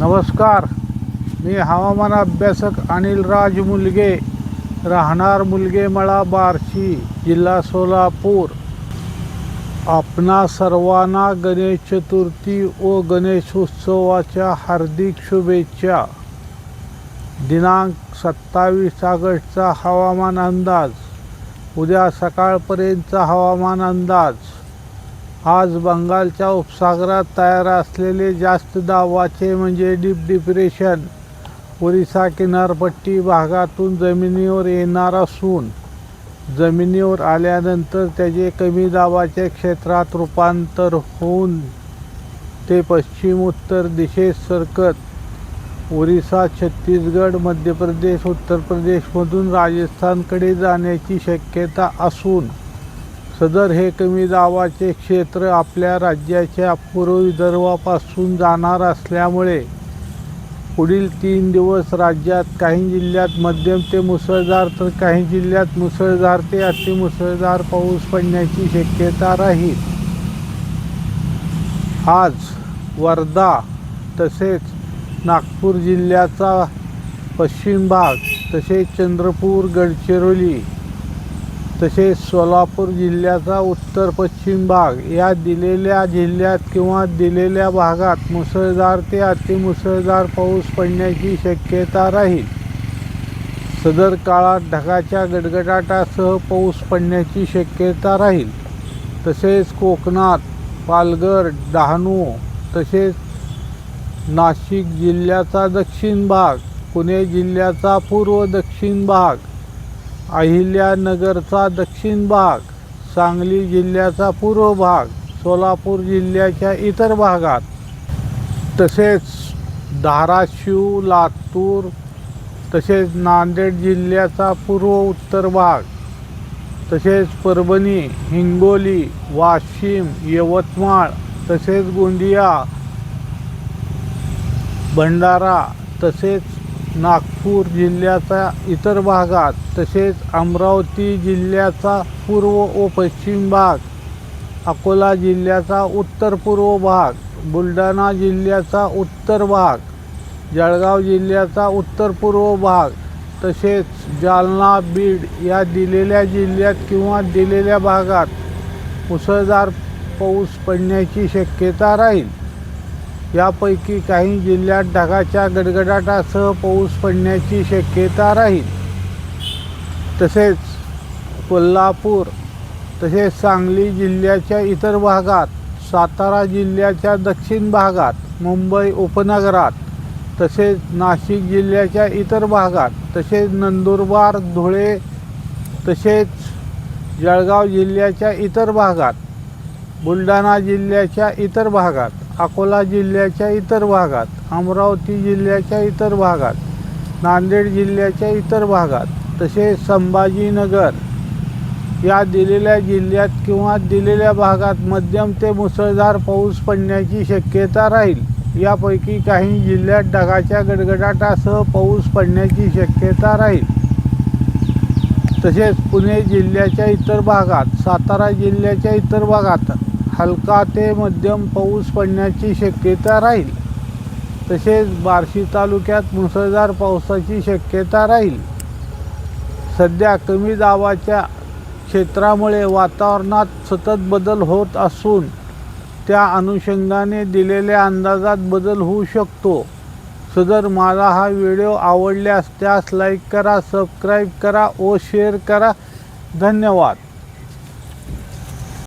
नमस्कार. मी हवामान अभ्यासक अनिल राज मुलगे. राहणार मुलगे मळा बार्शी जिल्हा सोलापूर. आपणा सर्वांना गणेश चतुर्थी व गणेशोत्सवाच्या हार्दिक शुभेच्छा. दिनांक सत्तावीस ऑगस्टचा हवामान अंदाज. उद्या सकाळपर्यंतचा हवामान अंदाज. आज बंगालच्या उपसागरात तयार असलेले जास्त दाबाचे म्हणजे डीप डिप्रेशन. ओरिसा किनारपट्टी भागातून जमिनीवर येणार असून जमिनीवर आल्यानंतर त्याचे कमी दाबाच्या क्षेत्रात रूपांतर होऊन ते पश्चिम उत्तर दिशेत सरकत. ओरिसा छत्तीसगड मध्य प्रदेश उत्तर प्रदेशमधून राजस्थानकडे जाण्याची शक्यता असून सदर हे कमी दाबाचे क्षेत्र आपल्या राज्याच्या पूर्व विदर्भापासून जाणार असल्यामुळे पुढील तीन दिवस राज्यात काही जिल्ह्यात मध्यम ते मुसळधार तर काही जिल्ह्यात मुसळधार ते अतिमुसळधार पाऊस पडण्याची शक्यता राहील. आज वर्धा तसेच नागपूर जिल्ह्याचा पश्चिम भाग तसेच चंद्रपूर गडचिरोली तसेच सोलापूर जिल्ह्याचा उत्तर पश्चिम भाग. या दिलेल्या जिल्ह्यात किंवा दिलेल्या भागात मुसळधार ते अतिमुसळधार पाऊस पडण्याची शक्यता राहील. सदर काळात ढगाच्या गडगडाटासह पाऊस पडण्याची शक्यता राहील. तसेच कोकणात पालघर डहाणू तसेच नाशिक जिल्ह्याचा दक्षिण भाग पुणे जिल्ह्याचा पूर्व दक्षिण भाग अहिल्यानगरचा दक्षिण भाग सांगली जिल्ह्याचा पूर्व भाग सोलापूर जिल्ह्याच्या इतर भागात. तसेच धाराशिव लातूर तसेच नांदेड जिल्ह्याचा पूर्व उत्तर भाग. तसेच परभणी हिंगोली वाशिम यवतमाळ तसेच गोंदिया भंडारा तसेच नागपूर जिल्ह्याचा इतर भागात तसेच अमरावती जिल्ह्याचा पूर्व व पश्चिम भाग अकोला जिल्ह्याचा उत्तर पूर्व भाग बुलढाणा जिल्ह्याचा उत्तर भाग जळगाव जिल्ह्याचा उत्तर पूर्व भाग तसेच जालना बीड या दिलेल्या जिल्ह्यात किंवा दिलेल्या भागात मुसळधार पाऊस पडण्याची शक्यता राहील. यापैकी काही जिल्ह्यात ढगाच्या गडगडाटासह पाऊस पडण्याची शक्यता राहील. तसेच कोल्हापूर तसेच सांगली जिल्ह्याच्या इतर भागात सातारा जिल्ह्याच्या दक्षिण भागात मुंबई उपनगरात तसेच नाशिक जिल्ह्याच्या इतर भागात तसेच नंदुरबार धुळे तसेच जळगाव जिल्ह्याच्या इतर भागात बुलढाणा जिल्ह्याच्या इतर भागात अकोला जिल्ह्याच्या इतर भागात अमरावती जिल्ह्याच्या इतर भागात नांदेड जिल्ह्याच्या इतर भागात तसेच संभाजीनगर या दिलेल्या जिल्ह्यात किंवा दिलेल्या भागात मध्यम ते मुसळधार पाऊस पडण्याची शक्यता राहील. यापैकी काही जिल्ह्यात ढगाच्या गडगडाटासह पाऊस पडण्याची शक्यता राहील. तसेच पुणे जिल्ह्याच्या इतर भागात सातारा जिल्ह्याच्या इतर भागात हलका ते मध्यम पाऊस पडण्याची शक्यता राहील. तसेच बार्शी तालुक्यात मुसळधार पावसाची शक्यता राहील. सध्या कमी दाबाच्या क्षेत्रामुळे वातावरणात सतत बदल होत असून त्या अनुषंगाने दिलेल्या अंदाजात बदल होऊ शकतो. सदर मला हा व्हिडिओ आवडल्यास त्यास लाईक करा सबस्क्राईब करा व शेअर करा. धन्यवाद.